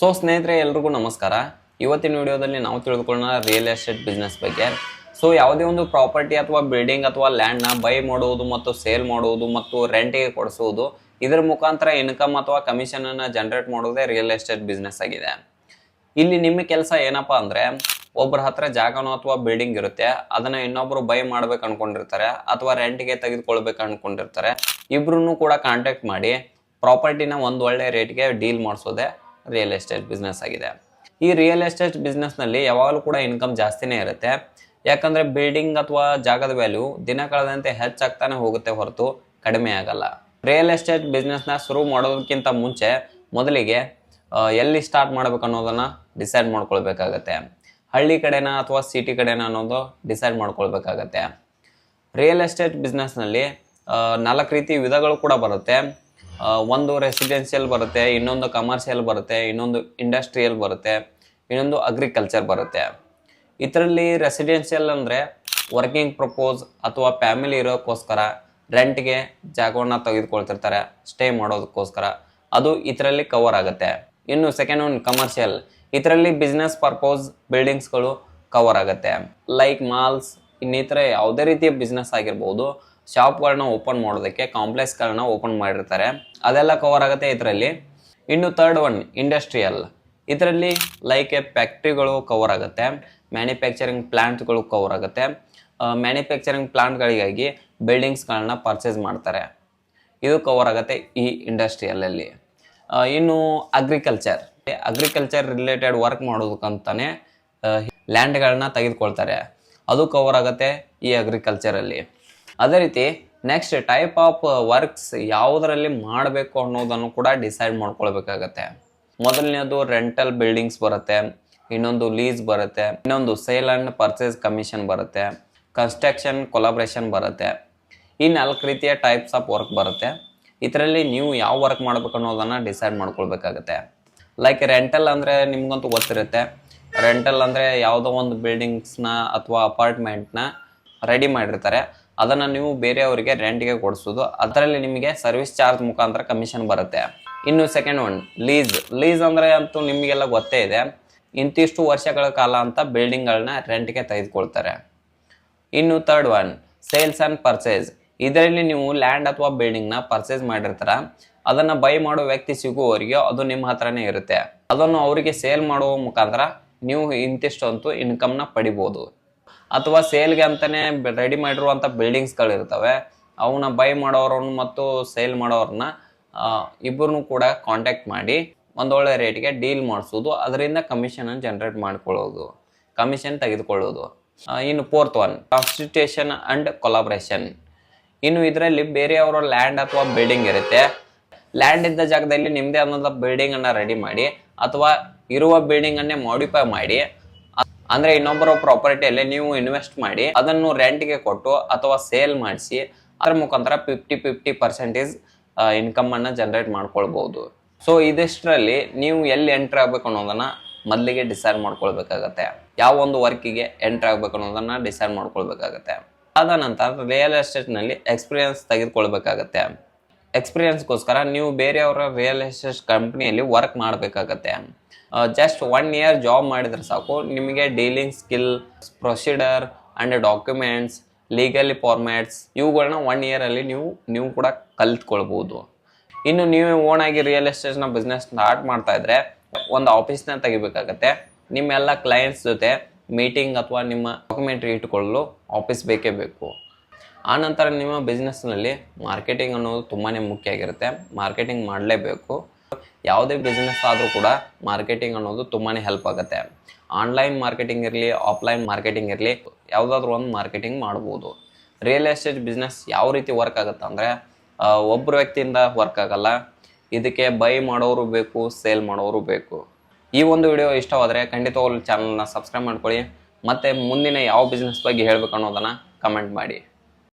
So ಸ್ನೇಹಿತರೆ, ಎಲ್ರಿಗೂ ನಮಸ್ಕಾರ. ಇವತ್ತಿನ ವಿಡಿಯೋದಲ್ಲಿ ನಾವು ತಿಳಿದುಕೊಳ್ಳೋಣ ರಿಯಲ್ ಎಸ್ಟೇಟ್ ಬಿಸ್ನೆಸ್ ಬಗ್ಗೆ. ಸೊ ಯಾವುದೇ ಒಂದು ಪ್ರಾಪರ್ಟಿ ಅಥವಾ ಬಿಲ್ಡಿಂಗ್ ಅಥವಾ ಲ್ಯಾಂಡ್ನ ಬೈ ಮಾಡುವುದು ಮತ್ತು ಸೇಲ್ ಮಾಡುವುದು ಮತ್ತು ರೆಂಟಿಗೆ ಕೊಡಿಸುವುದು, ಇದರ ಮುಖಾಂತರ ಇನ್ಕಮ್ ಅಥವಾ ಕಮಿಷನ್ ಅನ್ನ ಜನರೇಟ್ ಮಾಡೋದೇ ರಿಯಲ್ ಎಸ್ಟೇಟ್ ಬಿಸ್ನೆಸ್ ಆಗಿದೆ. ಇಲ್ಲಿ ನಿಮ್ಮ ಕೆಲಸ ಏನಪ್ಪಾ ಅಂದ್ರೆ ಒಬ್ಬರ ಹತ್ರ ಜಾಗನೋ ಅಥವಾ ಬಿಲ್ಡಿಂಗ್ ಇರುತ್ತೆ, ಅದನ್ನ ಇನ್ನೊಬ್ರು ಬೈ ಮಾಡ್ಬೇಕು ಅನ್ಕೊಂಡಿರ್ತಾರೆ ಅಥವಾ ರೆಂಟ್ಗೆ ತೆಗೆದುಕೊಳ್ಬೇಕು ಅನ್ಕೊಂಡಿರ್ತಾರೆ. ಇಬ್ರು ಕೂಡ ಕಾಂಟ್ಯಾಕ್ಟ್ ಮಾಡಿ ಪ್ರಾಪರ್ಟಿನ ಒಂದು ಒಳ್ಳೆ ರೇಟ್ಗೆ ಡೀಲ್ ಮಾಡಿಸೋದೇ ರಿಯಲ್ ಎಸ್ಟೇಟ್ ಬಿಸ್ನೆಸ್ ಆಗಿದೆ. ಈ ರಿಯಲ್ ಎಸ್ಟೇಟ್ ಬಿಸ್ನೆಸ್ನಲ್ಲಿ ಯಾವಾಗಲೂ ಕೂಡ ಇನ್ಕಮ್ ಜಾಸ್ತಿನೇ ಇರುತ್ತೆ. ಯಾಕಂದರೆ ಬಿಲ್ಡಿಂಗ್ ಅಥವಾ ಜಾಗದ ವ್ಯಾಲ್ಯೂ ದಿನ ಕಳೆದಂತೆ ಹೆಚ್ಚಾಗ್ತಾನೆ ಹೋಗುತ್ತೆ ಹೊರತು ಕಡಿಮೆ ಆಗಲ್ಲ. ರಿಯಲ್ ಎಸ್ಟೇಟ್ ಬಿಸ್ನೆಸ್ನ ಶುರು ಮಾಡೋದಕ್ಕಿಂತ ಮುಂಚೆ ಮೊದಲಿಗೆ ಎಲ್ಲಿ ಸ್ಟಾರ್ಟ್ ಮಾಡಬೇಕು ಅನ್ನೋದನ್ನು ಡಿಸೈಡ್ ಮಾಡ್ಕೊಳ್ಬೇಕಾಗತ್ತೆ. ಹಳ್ಳಿ ಕಡೆನ ಅಥವಾ ಸಿಟಿ ಕಡೆನ ಅನ್ನೋದು ಡಿಸೈಡ್ ಮಾಡ್ಕೊಳ್ಬೇಕಾಗತ್ತೆ. ರಿಯಲ್ ಎಸ್ಟೇಟ್ ಬಿಸ್ನೆಸ್ನಲ್ಲಿ ನಾಲ್ಕು ರೀತಿ ವಿಧಗಳು ಕೂಡ ಬರುತ್ತೆ. ಒಂದು ರೆಸಿಡೆನ್ಷಿಯಲ್ ಬರುತ್ತೆ, ಇನ್ನೊಂದು ಕಮರ್ಷಿಯಲ್ ಬರುತ್ತೆ, ಇನ್ನೊಂದು ಇಂಡಸ್ಟ್ರಿಯಲ್ ಬರುತ್ತೆ, ಇನ್ನೊಂದು ಅಗ್ರಿಕಲ್ಚರ್ ಬರುತ್ತೆ. ಇದರಲ್ಲಿ ರೆಸಿಡೆನ್ಷಿಯಲ್ ಅಂದರೆ ವರ್ಕಿಂಗ್ ಪ್ರಪೋಸ್ ಅಥವಾ ಫ್ಯಾಮಿಲಿ ಇರೋಕ್ಕೋಸ್ಕರ ರೆಂಟ್ಗೆ ಜಾಗವನ್ನು ತೆಗೆದುಕೊಳ್ತಿರ್ತಾರೆ ಸ್ಟೇ ಮಾಡೋದಕ್ಕೋಸ್ಕರ. ಅದು ಇದರಲ್ಲಿ ಕವರ್ ಆಗುತ್ತೆ. ಇನ್ನು ಸೆಕೆಂಡ್ ಒನ್ ಕಮರ್ಷಿಯಲ್ ಇದರಲ್ಲಿ ಬಿಸ್ನೆಸ್ ಪರ್ಪೋಸ್ ಬಿಲ್ಡಿಂಗ್ಸ್ಗಳು ಕವರ್ ಆಗುತ್ತೆ. ಲೈಕ್ ಮಾಲ್ಸ್ ಇನ್ನಿತರ ಯಾವುದೇ ರೀತಿಯ ಬಿಸ್ನೆಸ್ ಆಗಿರ್ಬೋದು ಶಾಪ್ಗಳನ್ನ ಓಪನ್ ಮಾಡೋದಕ್ಕೆ ಕಾಂಪ್ಲೆಕ್ಸ್ಗಳನ್ನ ಓಪನ್ ಮಾಡಿರ್ತಾರೆ. ಅದೆಲ್ಲ ಕವರ್ ಆಗುತ್ತೆ ಇದರಲ್ಲಿ. ಇನ್ನು ತರ್ಡ್ ಒನ್ ಇಂಡಸ್ಟ್ರಿಯಲ್ ಇದರಲ್ಲಿ ಲೈಕ್ ಎ ಫ್ಯಾಕ್ಟ್ರಿಗಳು ಕವರ್ ಆಗುತ್ತೆ. ಮ್ಯಾನುಫ್ಯಾಕ್ಚರಿಂಗ್ ಪ್ಲಾಂಟ್ಗಳು ಕವರ್ ಆಗುತ್ತೆ. ಮ್ಯಾನುಫ್ಯಾಕ್ಚರಿಂಗ್ ಪ್ಲಾಂಟ್ಗಳಿಗಾಗಿ ಬಿಲ್ಡಿಂಗ್ಸ್ಗಳನ್ನ ಪರ್ಚೇಸ್ ಮಾಡ್ತಾರೆ. ಇದು ಕವರ್ ಆಗುತ್ತೆ ಈ ಇಂಡಸ್ಟ್ರಿಯಲಲ್ಲಿ ಇನ್ನು ಅಗ್ರಿಕಲ್ಚರ್ ಅಗ್ರಿಕಲ್ಚರ್ ರಿಲೇಟೆಡ್ ವರ್ಕ್ ಮಾಡೋದಕ್ಕಂತಾನೆ ಲ್ಯಾಂಡ್ಗಳನ್ನ ತೆಗೆದುಕೊಳ್ತಾರೆ. ಅದು ಕವರ್ ಆಗುತ್ತೆ ಈ ಅಗ್ರಿಕಲ್ಚರಲ್ಲಿ ಅದೇ ರೀತಿ ನೆಕ್ಸ್ಟ್ ಟೈಪ್ ಆಫ್ ವರ್ಕ್ಸ್ ಯಾವುದರಲ್ಲಿ ಮಾಡಬೇಕು ಅನ್ನೋದನ್ನು ಕೂಡ ಡಿಸೈಡ್ ಮಾಡ್ಕೊಳ್ಬೇಕಾಗತ್ತೆ. ಮೊದಲನೇದು ರೆಂಟಲ್ ಬಿಲ್ಡಿಂಗ್ಸ್ ಬರುತ್ತೆ, ಇನ್ನೊಂದು ಲೀಸ್ ಬರುತ್ತೆ, ಇನ್ನೊಂದು ಸೇಲ್ ಆ್ಯಂಡ್ ಪರ್ಚೇಸ್ ಕಮಿಷನ್ ಬರುತ್ತೆ ಕನ್ಸ್ಟ್ರಕ್ಷನ್ ಕೊಲಾಬ್ರೇಷನ್ ಬರುತ್ತೆ. ಈ ನಾಲ್ಕು ರೀತಿಯ ಟೈಪ್ಸ್ ಆಫ್ ವರ್ಕ್ ಬರುತ್ತೆ. ಇದರಲ್ಲಿ ನೀವು ಯಾವ ವರ್ಕ್ ಮಾಡ್ಬೇಕು ಅನ್ನೋದನ್ನು ಡಿಸೈಡ್ ಮಾಡ್ಕೊಳ್ಬೇಕಾಗತ್ತೆ. ಲೈಕ್ ರೆಂಟಲ್ ಅಂದರೆ ನಿಮ್ಗಂತೂ ಗೊತ್ತಿರುತ್ತೆ. ರೆಂಟಲ್ ಅಂದರೆ ಯಾವುದೋ ಒಂದು ಬಿಲ್ಡಿಂಗ್ಸ್ನ ಅಥವಾ ಅಪಾರ್ಟ್ಮೆಂಟ್ನ ರೆಡಿ ಮಾಡಿರ್ತಾರೆ. ಅದನ್ನು ನೀವು ಬೇರೆಯವರಿಗೆ ರೆಂಟ್ಗೆ ಕೊಡಿಸೋದು. ಅದರಲ್ಲಿ ನಿಮಗೆ ಸರ್ವಿಸ್ ಚಾರ್ಜ್ ಮುಖಾಂತರ ಕಮಿಷನ್ ಬರುತ್ತೆ. ಇನ್ನು ಸೆಕೆಂಡ್ ಒನ್ ಲೀಸ್ ಲೀಸ್ ಅಂದರೆ ಅಂತೂ ನಿಮಗೆಲ್ಲ ಗೊತ್ತೇ ಇದೆ. ಇಂತಿಷ್ಟು ವರ್ಷಗಳ ಕಾಲ ಅಂತ ಬಿಲ್ಡಿಂಗ್ಗಳನ್ನ ರೆಂಟ್ಗೆ ತೆಗೆದುಕೊಳ್ತಾರೆ. ಇನ್ನು third one sales and purchase ಇದರಲ್ಲಿ ನೀವು ಲ್ಯಾಂಡ್ ಅಥವಾ ಬಿಲ್ಡಿಂಗ್ನ ಪರ್ಚೇಸ್ ಮಾಡಿರ್ತಾರ. ಅದನ್ನು ಬೈ ಮಾಡೋ ವ್ಯಕ್ತಿ ಸಿಗುವವರಿಗೆ ಅದು ನಿಮ್ಮ ಹತ್ರನೇ ಇರುತ್ತೆ. ಅದನ್ನು ಅವರಿಗೆ ಸೇಲ್ ಮಾಡುವ ಮುಖಾಂತರ ನೀವು ಇಂತಿಷ್ಟು ಅಂತೂ ಇನ್ಕಮ್ನ ಪಡಿಬೋದು. ಅಥವಾ ಸೇಲ್ಗೆ ಅಂತಾನೆ ರೆಡಿ ಮಾಡಿರುವಂಥ ಬಿಲ್ಡಿಂಗ್ಸ್ಗಳು ಇರ್ತವೆ ಅವನ್ನ ಬೈ ಮಾಡೋರನ್ನು ಮತ್ತು ಸೇಲ್ ಮಾಡೋರನ್ನ ಇಬ್ಬರನ್ನು ಕೂಡ ಕಾಂಟ್ಯಾಕ್ಟ್ ಮಾಡಿ ಒಂದೊಳ್ಳೆ ರೇಟ್ಗೆ ಡೀಲ್ ಮಾಡಿಸೋದು, ಅದರಿಂದ ಕಮಿಷನ್ ಜನರೇಟ್ ಮಾಡ್ಕೊಳ್ಳೋದು ಕಮಿಷನ್ ತೆಗೆದುಕೊಳ್ಳೋದು. ಇನ್ನು fourth one constitution and collaboration ಇನ್ನು ಇದರಲ್ಲಿ ಬೇರೆಯವರ ಲ್ಯಾಂಡ್ ಅಥವಾ ಬಿಲ್ಡಿಂಗ್ ಇರುತ್ತೆ. ಲ್ಯಾಂಡ್ ಇದ್ದ ಜಾಗದಲ್ಲಿ ನಿಮ್ಮದೇ ಆದಂಥ ಬಿಲ್ಡಿಂಗ್ ಅನ್ನ ರೆಡಿ ಮಾಡಿ, ಅಥವಾ ಇರುವ ಬಿಲ್ಡಿಂಗ್ ಅನ್ನೇ ಮಾಡಿಫೈ ಮಾಡಿ ಅಂದ್ರೆ ಇನ್ನೊಬ್ಬರ ಪ್ರಾಪರ್ಟಿಯಲ್ಲಿ ನೀವು ಇನ್ವೆಸ್ಟ್ ಮಾಡಿ ಅದನ್ನು ರೆಂಟ್ಗೆ ಕೊಟ್ಟು ಅಥವಾ ಸೇಲ್ ಮಾಡಿಸಿ, ಅದ್ರ ಮುಖಾಂತರ ಫಿಫ್ಟಿ ಫಿಫ್ಟಿ ಪರ್ಸೆಂಟೇಜ್ ಇನ್ಕಮ್ ಅನ್ನ ಜನರೇಟ್ ಮಾಡ್ಕೊಳ್ಬಹುದು ಸೊ ಇದಿಷ್ಟರಲ್ಲಿ ನೀವು ಎಲ್ಲಿ ಎಂಟ್ರ್ ಆಗ್ಬೇಕು ಅನ್ನೋದನ್ನ ಮೊದಲಿಗೆ ಡಿಸೈಡ್ ಮಾಡ್ಕೊಳ್ಬೇಕಾಗತ್ತೆ. ಯಾವ ಒಂದು ವರ್ಕಿಗೆ ಎಂಟ್ರ್ ಆಗ್ಬೇಕು ಅನ್ನೋದನ್ನ ಡಿಸೈಡ್ ಮಾಡ್ಕೊಳ್ಬೇಕಾಗತ್ತೆ. ಅದ ನಂತರ ರಿಯಲ್ ಎಸ್ಟೇಟ್ನಲ್ಲಿ ಎಕ್ಸ್ಪೀರಿಯನ್ಸ್ ತೆಗೆದುಕೊಳ್ಬೇಕಾಗತ್ತೆ. ಎಕ್ಸ್ಪೀರಿಯನ್ಸ್ಗೋಸ್ಕರ ನೀವು ಬೇರೆಯವರ ರಿಯಲ್ ಎಸ್ಟೇಟ್ ಕಂಪ್ನಿಯಲ್ಲಿ ವರ್ಕ್ ಮಾಡಬೇಕಾಗತ್ತೆ. ಜಸ್ಟ್ ಒನ್ ಇಯರ್ ಜಾಬ್ ಮಾಡಿದ್ರೆ ಸಾಕು. ನಿಮಗೆ dealing skill procedure and documents legally formats ಇವುಗಳನ್ನ ಒನ್ ಇಯರಲ್ಲಿ ನೀವು ನೀವು ಕೂಡ ಕಲ್ತ್ಕೊಳ್ಬೋದು. ಇನ್ನು ನೀವು ಓನ್ ಆಗಿ ರಿಯಲ್ ಎಸ್ಟೇಟ್ನ ಬಿಸ್ನೆಸ್ ಸ್ಟಾರ್ಟ್ ಮಾಡ್ತಾ ಇದ್ರೆ ಒಂದು ಆಫೀಸ್ನ ತೆಗಿಬೇಕಾಗತ್ತೆ. ನಿಮ್ಮೆಲ್ಲ ಕ್ಲೈಂಟ್ಸ್ ಜೊತೆ ಮೀಟಿಂಗ್ ಅಥವಾ ನಿಮ್ಮ ಡಾಕ್ಯುಮೆಂಟ್ರಿ ಇಟ್ಕೊಳ್ಳಲು ಆಫೀಸ್ ಬೇಕೇ ಬೇಕು. ಆನಂತರ ನಿಮ್ಮ ಬಿಸ್ನೆಸ್ನಲ್ಲಿ ಮಾರ್ಕೆಟಿಂಗ್ ಅನ್ನೋದು ತುಂಬಾ ಮುಖ್ಯ ಆಗಿರುತ್ತೆ. ಮಾರ್ಕೆಟಿಂಗ್ ಮಾಡಲೇಬೇಕು. ಯಾವುದೇ ಬಿಸ್ನೆಸ್ ಆದರೂ ಕೂಡ ಮಾರ್ಕೆಟಿಂಗ್ ಅನ್ನೋದು ತುಂಬಾ ಹೆಲ್ಪ್ ಆಗುತ್ತೆ. ಆನ್ಲೈನ್ ಮಾರ್ಕೆಟಿಂಗ್ ಇರಲಿ ಆಫ್ಲೈನ್ ಮಾರ್ಕೆಟಿಂಗ್ ಇರಲಿ, ಯಾವುದಾದ್ರೂ ಒಂದು ಮಾರ್ಕೆಟಿಂಗ್ ಮಾಡ್ಬೋದು. ರಿಯಲ್ ಎಸ್ಟೇಟ್ ಬಿಸ್ನೆಸ್ ಯಾವ ರೀತಿ ವರ್ಕ್ ಆಗುತ್ತೆ ಅಂದರೆ ಒಬ್ಬರು ವ್ಯಕ್ತಿಯಿಂದ ವರ್ಕ್ ಆಗಲ್ಲ. ಇದಕ್ಕೆ ಬೈ ಮಾಡೋರು ಬೇಕು ಸೇಲ್ ಮಾಡೋರು ಬೇಕು. ಈ ಒಂದು ವಿಡಿಯೋ ಇಷ್ಟವಾದರೆ ಖಂಡಿತವಾಗ್ಲೂ ಚಾನಲ್ನ ಸಬ್ಸ್ಕ್ರೈಬ್ ಮಾಡ್ಕೊಳ್ಳಿ. ಮತ್ತು ಮುಂದಿನ ಯಾವ ಬಿಸ್ನೆಸ್ ಬಗ್ಗೆ ಹೇಳಬೇಕು ಅನ್ನೋದನ್ನು ಕಮೆಂಟ್ ಮಾಡಿ.